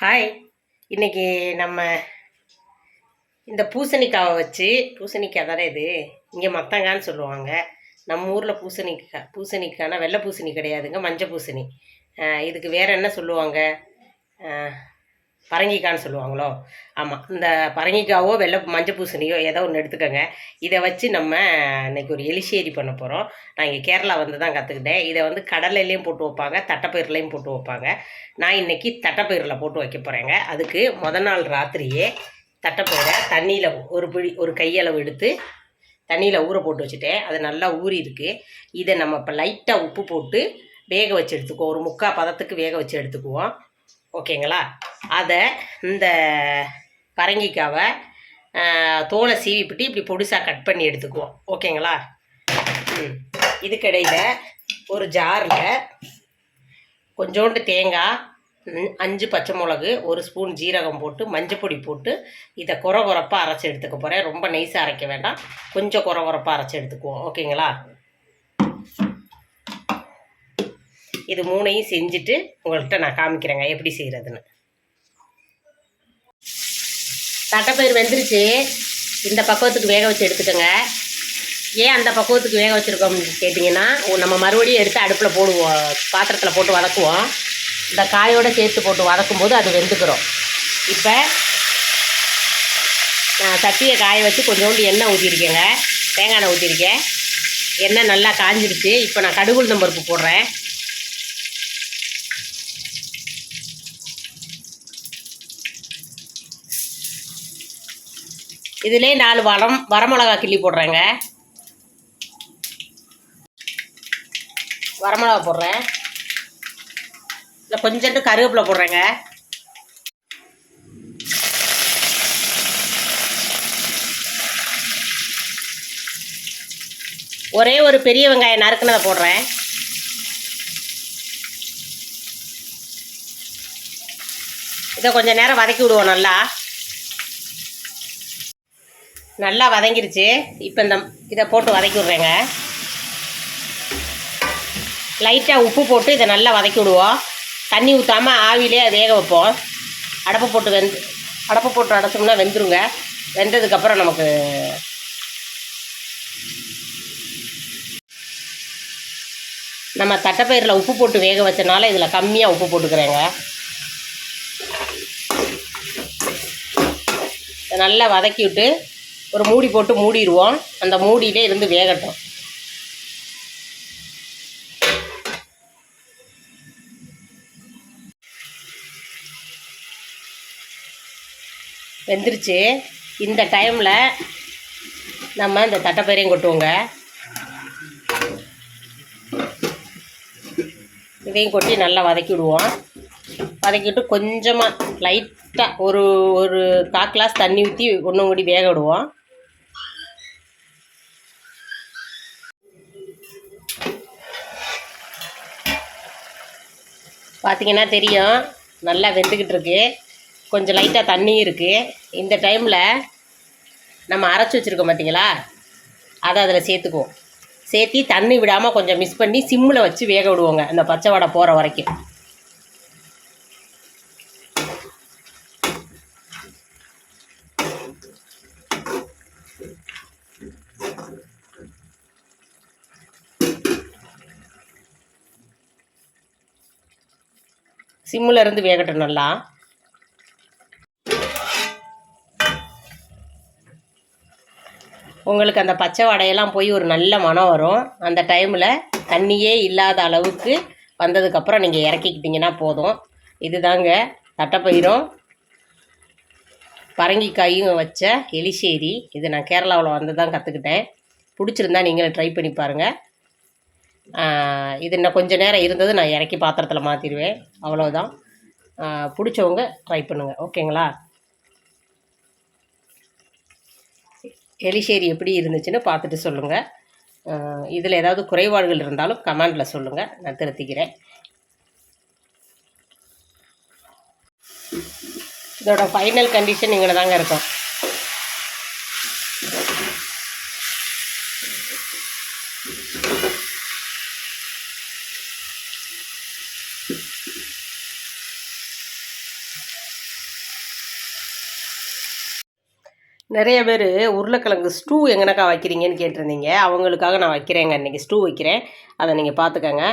Hi இன்னைக்கு நம்ம இந்த பூசணிக்காவை வச்சு பூசணிக்காய் தானே இது? இங்கே மத்தங்கான்னு சொல்லுவாங்க. நம்ம ஊரில் பூசணிக்காய் பூசணிக்காய்னா வெள்ளை பூசணி கிடையாதுங்க மஞ்சள் பூசணி. இதுக்கு வேற என்ன சொல்லுவாங்க? பரங்கிக்கான்னு சொல்லுவாங்களோ? ஆமாம் இந்த பரங்கிக்காவோ வெள்ளை மஞ்சள் பூசணியோ ஏதோ ஒன்று எடுத்துக்கோங்க. இதை வச்சு நம்ம இன்னைக்கு ஒரு எலிசேரி பண்ண போகிறோம் நான் இங்கே கேரளா வந்து தான் கற்றுக்கிட்டேன் இதை வந்து கடலையிலையும் போட்டு வைப்பாங்க தட்டைப்பயிர்லையும் போட்டு வைப்பாங்க. நான் இன்னைக்கு தட்டைப்பயிரில் போட்டு வைக்க போகிறேங்க அதுக்கு முத நாள் ராத்திரியே தட்டைப்பயிரை தண்ணியில் ஒரு பிடி ஒரு கையளவு எடுத்து தண்ணியில் ஊற போட்டு வச்சுட்டேன். அது நல்லா ஊறி இருக்குது இதை நம்ம இப்போ லைட்டாக உப்பு போட்டு வேக வச்சு எடுத்துக்குவோம். ஒரு முக்கால் பதத்துக்கு வேக வச்சு எடுத்துக்குவோம். ஓகேங்களா? அதை இந்த பரங்கிக்காவை தோலை சீவிப்பிட்டு இப்படி பொடிசாக கட் பண்ணி எடுத்துக்குவோம். ஓகேங்களா? ம். இதுக்கிடையில் ஒரு ஜாரில் கொஞ்சோண்டு தேங்காய் அஞ்சு பச்சை மிளகு ஒரு ஸ்பூன் ஜீரகம் போட்டு மஞ்சப்பொடி போட்டு இதை குறை குறப்பாக அரைச்சி எடுத்துக்க போகிறேன் ரொம்ப நைஸாக அரைக்க வேண்டாம். கொஞ்சம் குறை குறப்பாக அரைச்சி எடுத்துக்குவோம். ஓகேங்களா? இது மூணையும் செஞ்சுட்டு உங்கள்கிட்ட நான் காமிக்கிறேங்க எப்படி செய்கிறதுன்னு தட்டைப்பயிர் வெந்துருச்சு. இந்த பக்குவத்துக்கு வேக வச்சு எடுத்துக்கோங்க. ஏன் அந்த பக்குவத்துக்கு வேக வச்சுருக்கோம்னு கேட்டிங்கன்னா நம்ம மறுபடியும் எடுத்து அடுப்பில் போடுவோம் பாத்திரத்தில் போட்டு வதக்குவோம். இந்த காயோடு சேர்த்து போட்டு வதக்கும் போது அது வெந்துக்கிறோம். இப்போ நான் சட்டியை காய வச்சு கொஞ்சோண்டு எண்ணெய் ஊற்றிருக்கேங்க தேங்காய் எண்ணெய் ஊற்றிருக்கேன் எண்ணெய் நல்லா காஞ்சிருச்சு. இப்போ நான் கடுகு உளுந்தம் பருப்பு போடுறேன். இதிலே நாலு வரம் வரமிளகா கிள்ளி போடுறேங்க. வரமிளகா போடுறேன். இல்லை கொஞ்சோண்டு கருவேப்பிலை போடுறேங்க. ஒரே ஒரு பெரிய வெங்காயம் நறுக்குனதை போடுறேன். இதை கொஞ்சம் நேரம் வதக்கி விடுவோம் நல்லா. நல்லா வதங்கிருச்சு. இப்போ இந்த இதை போட்டு வதக்கி விட்றேங்க. லைட்டாக உப்பு போட்டு இதை நல்லா வதக்கி விடுவோம். தண்ணி ஊற்றாமல் ஆவிலே வேக வைப்போம். அடப்பை போட்டு வெந்து அடப்பை போட்டு அடைச்சோம்னா வெந்துருங்க. வெந்ததுக்கப்புறம் நமக்கு நம்ம தட்டைப்பயிரில் உப்பு போட்டு வேக வச்சனால இதில் கம்மியாக உப்பு போட்டுக்கிறேங்க. இதை நல்லா வதக்கி விட்டு ஒரு மூடி போட்டு மூடிடுவோம். அந்த மூடியிலே இருந்து வேகட்டும். வெந்துருச்சு. இந்த டைமில் நம்ம இந்த தட்டைப்பயிரையும் கொட்டுவோங்க. இதையும் கொட்டி நல்லா வதக்கி விடுவோம். வதக்கிட்டு கொஞ்சமாக லைட்டாக ஒரு ஒரு கால் கிளாஸ் தண்ணி ஊற்றி ஒன்று கூடி வேக விடுவோம். பார்த்தீங்கன்னா தெரியும். நல்லா வெந்துக்கிட்டு இருக்கு. கொஞ்சம் லைட்டாக தண்ணி இருக்குது இந்த டைமில் நம்ம அரைச்சி வச்சுருக்கோம் பார்த்தீங்களா அதை அதில் சேர்த்துக்குவோம். சேர்த்தி தண்ணி விடாமல் கொஞ்சம் மிஸ் பண்ணி சிம்மில் வச்சு வேக விடுவோங்க. அந்த பச்சை வடை போகிற வரைக்கும். சிம்மில் இருந்து வேகட்டும் நல்லா. உங்களுக்கு அந்த பச்சை வடையெல்லாம் போய் ஒரு நல்ல மனம் வரும். அந்த டைமில் தண்ணியே இல்லாத அளவுக்கு வந்ததுக்கப்புறம் நீங்கள் இறக்கிக்கிட்டிங்கன்னா போதும். இதுதாங்க தட்டைப்பயிரும். பரங்கிக்காயும் வச்ச எலிசேரி. இது நான் கேரளாவில் வந்து தான் கற்றுக்கிட்டேன் பிடிச்சிருந்தா நீங்களும் ட்ரை பண்ணி பாருங்கள் இது இன்னும் கொஞ்சம் நேரம் இருந்தது நான் இறக்கி பாத்திரத்தில் மாற்றிடுவேன் அவ்வளோதான் பிடிச்சவங்க ட்ரை பண்ணுங்கள் ஓகேங்களா? எலிசேரி எப்படி இருந்துச்சுன்னு பார்த்துட்டு சொல்லுங்கள் இதில் ஏதாவது குறைபாடுகள் இருந்தாலும் கமெண்டில் சொல்லுங்கள் நான் திருத்திக்கிறேன். இதோட ஃபைனல் கண்டிஷன் இங்கே தாங்க இருக்கும். நிறைய பேர் உருளைக்கிழங்கு ஸ்டூ எங்கனக்கா வைக்கிறீங்கன்னு கேட்டிருந்தீங்க. அவங்களுக்காக நான் வைக்கிறேங்க. இன்றைக்கி ஸ்டூ வைக்கிறேன். அதை நீங்கள் பார்த்துக்கங்க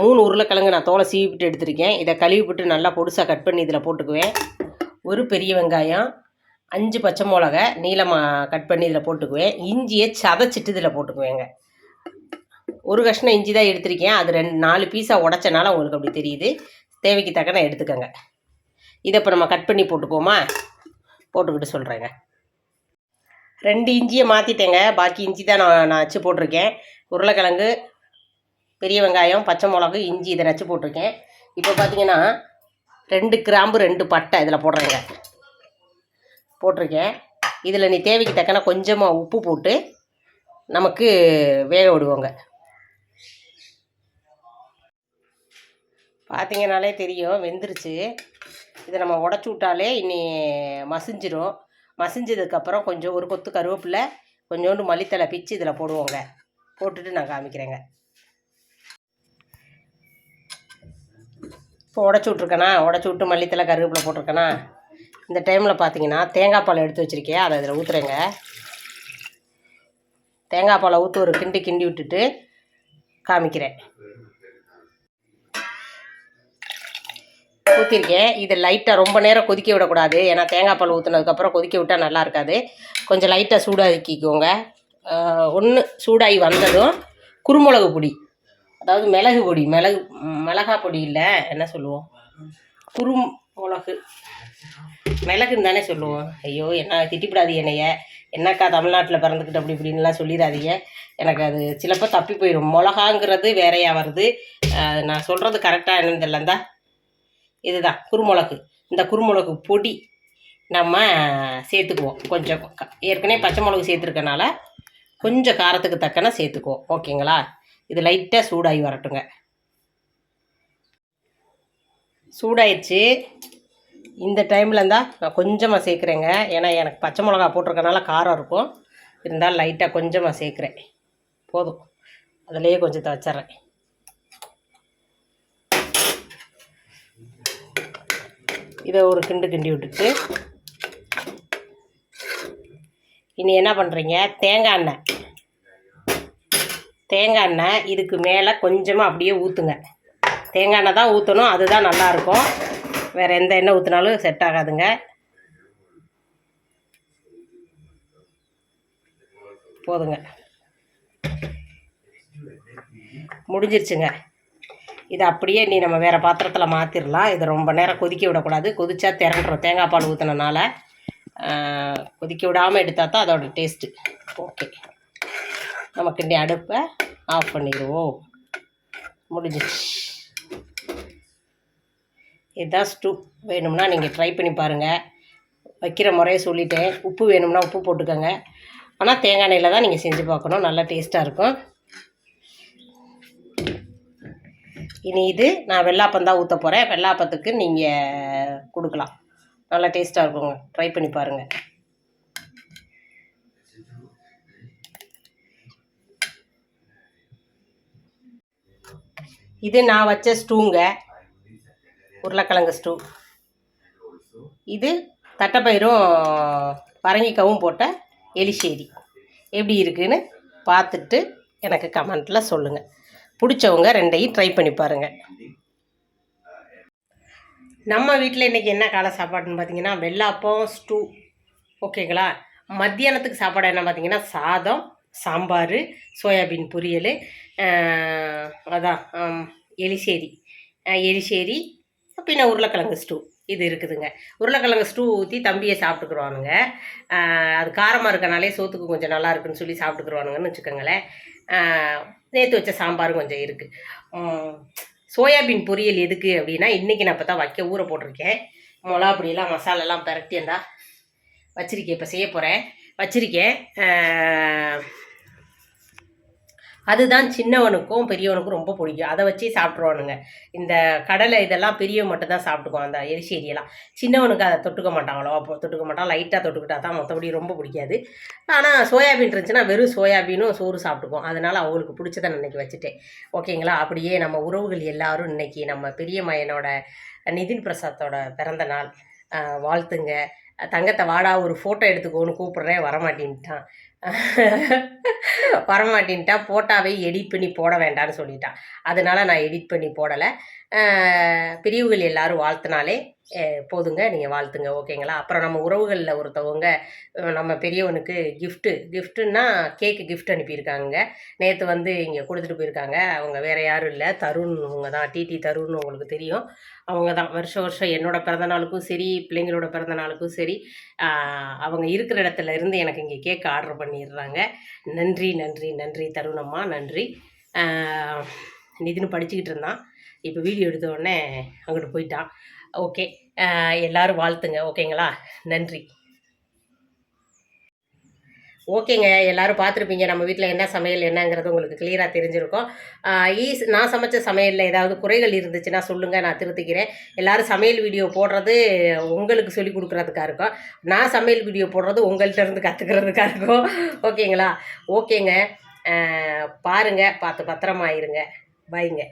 மூணு உருளைக்கிழங்கு நான் தோலை சீவிட்டு எடுத்திருக்கேன். இதை கழுவிவிட்டு நல்லா பொடுசாக கட் பண்ணி இதில் போட்டுக்குவேன். ஒரு பெரிய வெங்காயம் அஞ்சு பச்சை மிளகா நீளமாக கட் பண்ணி இதில் போட்டுக்குவேன். இஞ்சியை சதைச்சிட்டு இதில் போட்டுக்குவேங்க. ஒரு கஷ்ணம் இஞ்சி தான் எடுத்திருக்கேன். அது ரெண்டு நாலு பீஸாக உடச்சனால உங்களுக்கு அப்படி தெரியுது. தேவைக்கு தக்கன எடுத்துக்கோங்க. இதை இப்போ நம்ம கட் பண்ணி போட்டுக்குவோமா? போட்டுக்கிட்டு சொல்கிறேங்க ரெண்டு இஞ்சியை மாற்றிட்டேங்க பாக்கி இஞ்சி தான் நான் நான் அச்சு போட்டிருக்கேன். உருளைக்கிழங்கு பெரிய வெங்காயம் பச்சை மிளகு இஞ்சி இதை நச்சு போட்டிருக்கேன். இப்போ பார்த்தீங்கன்னா ரெண்டு கிராம்பு ரெண்டு பட்டை இதில் போடுறேங்க. போட்டிருக்கேன். இதில் நீ தேவைக்கு தக்கன கொஞ்சமாக உப்பு போட்டு நமக்கு வேக விடுவோங்க. பார்த்தீங்கனாலே தெரியும். வெந்துருச்சு. இதை நம்ம உடச்சி விட்டாலே இனி மசிஞ்சிரும். மசிஞ்சதுக்கப்புறம் கொஞ்சம் ஒரு கொத்து கருவேப்பிலை கொஞ்சோண்டு மல்லித்தலை பிச்சு இதில் போடுவோங்க. போட்டுட்டு நான் காமிக்கிறேங்க. இப்போ உடச்சி விட்ருக்கேனா உடச்சி விட்டு மல்லித்தலை கருவேப்பிலை போட்டிருக்கேனா? இந்த டைமில் பார்த்தீங்கன்னா தேங்காய் பால் எடுத்து வச்சுருக்கேன். அதை இதில் ஊற்றுறேங்க தேங்காய் பாலை ஊற்றி ஒரு கிண்டி கிண்டி விட்டுட்டு காமிக்கிறேன். ஊற்றிருக்கேன் இது லைட்டாக ரொம்ப நேரம் கொதிக்க விடக்கூடாது. ஏன்னா தேங்காய் பால் ஊற்றினதுக்கப்புறம் கொதிக்க விட்டால் நல்லா இருக்காது. கொஞ்சம் லைட்டாக சூடாக்கிக்கோங்க. ஒன்று சூடாகி வந்ததும் குருமிளகு பொடி. அதாவது மிளகு பொடி. மிளகு மிளகா பொடி இல்லை என்ன சொல்லுவோம்? குறும் மிளகு மிளகுன்னு தானே சொல்லுவோம். ஐயோ என்ன திட்டிப்படாது என்னைய. என்னக்கா தமிழ்நாட்டில் பிறந்துக்கிட்டு அப்படி இப்படின்லாம் சொல்லிடாதீங்க எனக்கு அது சிலப்போ தப்பி போயிடும் மிளகாங்கிறது வேறையாக வருது. நான் சொல்கிறது கரெக்டாக என்னன்னு தெரியலந்தா. இதுதான் குருமிளகு. இந்த குருமிளகு பொடி நம்ம சேர்த்துக்குவோம். கொஞ்சம் ஏற்கனவே பச்சை மிளகு சேர்த்துருக்கனால கொஞ்சம் காரத்துக்கு தக்கன சேர்த்துக்குவோம். ஓகேங்களா? இது லைட்டாக சூடாகி வரட்டுங்க. சூடாயிடுச்சு இந்த டைமில் இருந்தால் நான் கொஞ்சமாக சேர்க்குறேங்க. ஏன்னா எனக்கு பச்சை மிளகா போட்டிருக்கனால காரம் இருக்கும். இருந்தாலும் லைட்டாக கொஞ்சமாக சேர்க்குறேன். போதும். அதுலேயே கொஞ்சத்தை வச்சிட்றேன். இதை ஒரு கிண்டு கிண்டி விட்டுட்டு. இனி என்ன பண்ணுறீங்க தேங்காய் எண்ணெய். தேங்காய் எண்ணெய் இதுக்கு மேலே கொஞ்சமாக அப்படியே ஊற்றுங்க தேங்காய் எண்ணெய் தான் ஊற்றணும் அதுதான் நல்லாயிருக்கும். வேறு எந்த எண்ணெய் ஊற்றினாலும் செட் ஆகாதுங்க. போதுங்க. முடிஞ்சிருச்சுங்க. இதை அப்படியே நீ நம்ம வேறு பாத்திரத்தில் மாற்றிடலாம் இதை ரொம்ப நேரம் கொதிக்க விடக்கூடாது. கொதிச்சா திரண்டுறோம் தேங்காய் பால் ஊற்றினனால கொதிக்க விடாமல் எடுத்தால் தான் அதோட டேஸ்ட்டு ஓகே நமக்கு இந்த அடுப்பை ஆஃப் பண்ணிடுவோம். முடிஞ்சிச்சு. இதுதான் ஸ்டூ வேணும்னா நீங்கள் ட்ரை பண்ணி பாருங்கள் வைக்கிற முறையை சொல்லிட்டேன். உப்பு வேணும்னா உப்பு போட்டுக்கோங்க. ஆனால் தேங்காய் எண்ணெயில் தான் நீங்கள் செஞ்சு பார்க்கணும். நல்லா டேஸ்ட்டாக இருக்கும். இனி இது நான் வெள்ளாப்பம் தான் ஊற்ற போகிறேன் வெள்ளாப்பத்துக்கு நீங்கள் கொடுக்கலாம். நல்லா டேஸ்ட்டாக இருக்குங்க. ட்ரை பண்ணி பாருங்கள் இது நான் வச்ச ஸ்டூங்க. உருளைக்கிழங்கு ஸ்டூ. இது தட்டைப்பயிரும் பரங்கிக்காவும் போட்ட எலிசேரி எப்படி இருக்குன்னு பார்த்துட்டு எனக்கு கமெண்ட்டில் சொல்லுங்கள் பிடிச்சவங்க ரெண்டையும் ட்ரை பண்ணி பாருங்கள் நம்ம வீட்டில் இன்றைக்கி என்ன காலை சாப்பாடுன்னு பார்த்தீங்கன்னா வெள்ளாப்பம் ஸ்டூ ஓகேங்களா மத்தியானத்துக்கு சாப்பாடு என்ன பார்த்தீங்கன்னா சாதம் சாம்பார் சோயாபீன் பொரியல் அதான் எலிசேரி. எலிசேரி பின்ன உருளைக்கிழங்கு ஸ்டூ இது இருக்குதுங்க. உருளைக்கிழங்கு ஸ்டூ ஊற்றி தம்பியை சாப்பிட்டுக்குருவானுங்க. அது காரமாக இருக்கனாலே சோத்துக்கு கொஞ்சம் நல்லா இருக்குன்னு சொல்லி சாப்பிட்டுக்குருவானுங்கன்னு வச்சுக்கோங்களேன். நேற்று வச்ச சாம்பாரும் கொஞ்சம் இருக்குது சோயாபீன் பொரியல் எதுக்கு அப்படின்னா இன்றைக்கி நான் இப்போ தான் வைக்க ஊற போட்டிருக்கேன். மிளகா பொடியெல்லாம் மசாலாலாம் பிரட்டியண்டா. வச்சிருக்கேன் இப்போ செய்ய போகிறேன் வச்சிருக்கேன். அதுதான் சின்னவனுக்கும் பெரியவனுக்கும் ரொம்ப பிடிக்கும். அதை வச்சே சாப்பிட்ருவானுங்க இந்த கடலை இதெல்லாம் பெரியவன் மட்டும்தான் சாப்பிட்டுக்குவான் அந்த எரிசேரியெல்லாம். சின்னவனுக்கு அதை தொட்டுக்க மாட்டாங்களோ அப்போ தொட்டுக்க மாட்டான். லைட்டாக தொட்டுக்கிட்டா தான் மற்றபடி ரொம்ப பிடிக்காது. ஆனால் சோயாபீன் இருந்துச்சுன்னா வெறும் சோயாபீனும் சோறு சாப்பிட்டுக்குவோம் அதனால் அவங்களுக்கு பிடிச்சதை இன்னைக்கு வச்சுட்டேன். ஓகேங்களா? அப்படியே நம்ம உறவுகள் எல்லாரும் இன்னைக்கு நம்ம பெரிய மயனோட நிதின் பிரசாத்தோட பிறந்த நாள். வாழ்த்துங்க. தங்கத்தை வாடா ஒரு ஃபோட்டோ எடுத்துக்கோன்னு கூப்பிட்றேன். வரமாட்டேன்ட்டான். வரமாட்டேன்ட்டான் போட்டாவே எடிட் பண்ணி போட வேண்டாம்னு சொல்லிட்டான். அதனால நான் எடிட் பண்ணி போடலை. பிரிவுகள் எல்லாரும் வாழ்த்தினாலே போதுங்க நீங்கள் வாழ்த்துங்க ஓகேங்களா? அப்புறம் நம்ம உறவுகளில் ஒருத்தவங்க நம்ம பெரியவனுக்கு கிஃப்ட்டு கிஃப்ட்டுன்னா கேக்கு கிஃப்ட் அனுப்பியிருக்காங்க நேற்று வந்து இங்கே கொடுத்துட்டு போயிருக்காங்க. அவங்க வேறு யாரும் இல்லை. தருண் அவங்க தான். டிடி தருண் உங்களுக்கு தெரியும். அவங்க தான். வருஷம் வருஷம் என்னோட பிறந்தநாளுக்கும் சரி பிள்ளைங்களோட பிறந்தநாளுக்கும் சரி அவங்க இருக்கிற இடத்துல இருந்து எனக்கு இங்கே கேக் ஆர்டர் பண்ணிடுறாங்க. நன்றி நன்றி நன்றி தருணம்மா நன்றி. நிதின்னு படிச்சுக்கிட்டு இருந்தான். இப்போ வீடியோ எடுத்த உடனே அங்கிட்டு போயிட்டான். ஓகே. எல்லாரும் வாழ்த்துங்க. ஓகேங்களா? நன்றி. ஓகேங்க. எல்லாரும் பார்த்துருப்பீங்க. நம்ம வீட்டில் என்ன சமையல் என்னங்கிறது உங்களுக்கு கிளியராக தெரிஞ்சிருக்கும். ஈஸ் நான் சமைச்ச சமையலில் ஏதாவது குறைகள் இருந்துச்சுன்னா சொல்லுங்கள் நான் திருத்திக்கிறேன். எல்லாரும் சமையல் வீடியோ போடுறது உங்களுக்கு சொல்லி கொடுக்குறதுக்காக இருக்கும். நான் சமையல் வீடியோ போடுறது உங்கள்கிட்ட இருந்து கற்றுக்கிறதுக்காக இருக்கும். ஓகேங்களா? ஓகேங்க. பாருங்கள் பாருங்க. பார்த்து பத்திரமா பைங்க.